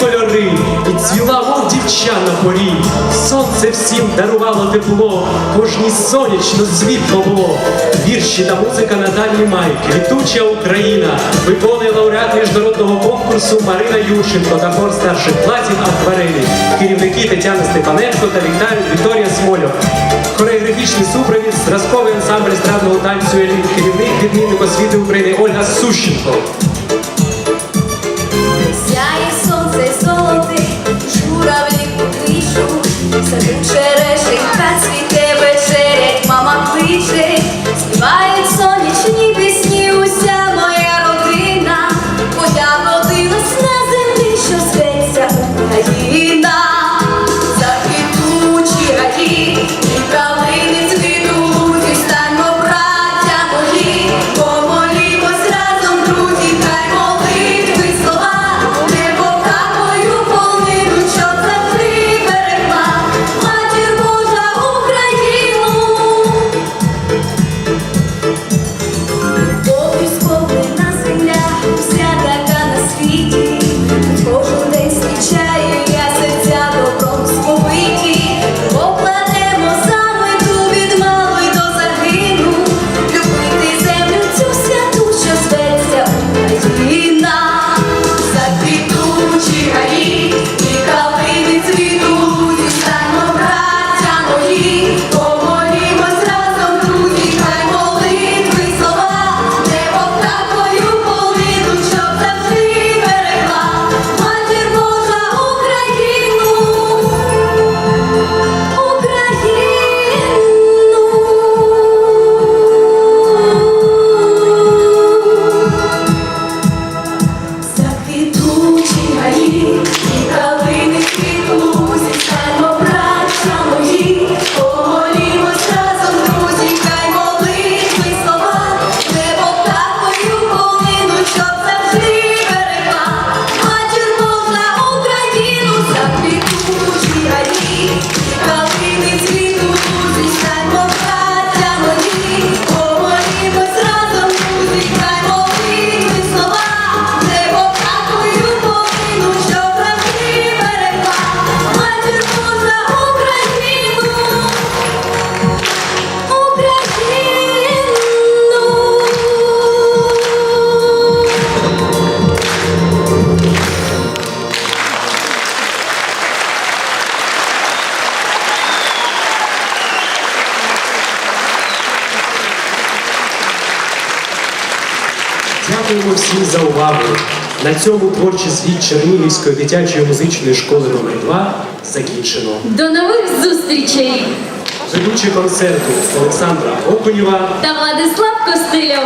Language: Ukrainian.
кольори, і цвіла, мов дівча на порі. Сонце всім дарувало тепло, кожній сонячно світло було. Вірші та музика Наталії Май, квітуча Україна, виконує лауреат міжнародного конкурсу Марина Ющенко та хор старших класів акварелі, керівники Тетяна Степаненко та Віктор- Вікторія Смольов. Хореографічний супровід, зразковий ансамбль естрадного танцю «Еліт», керівник відмінник освіти України Ольга Сущенко. You. Дякуємо всім за увагу. На цьому творчий світ Чернігівської дитячої музичної школи номер 2 закінчено. До нових зустрічей! Ведучі концерту Олександра Окунєва Та Владислав Костильов.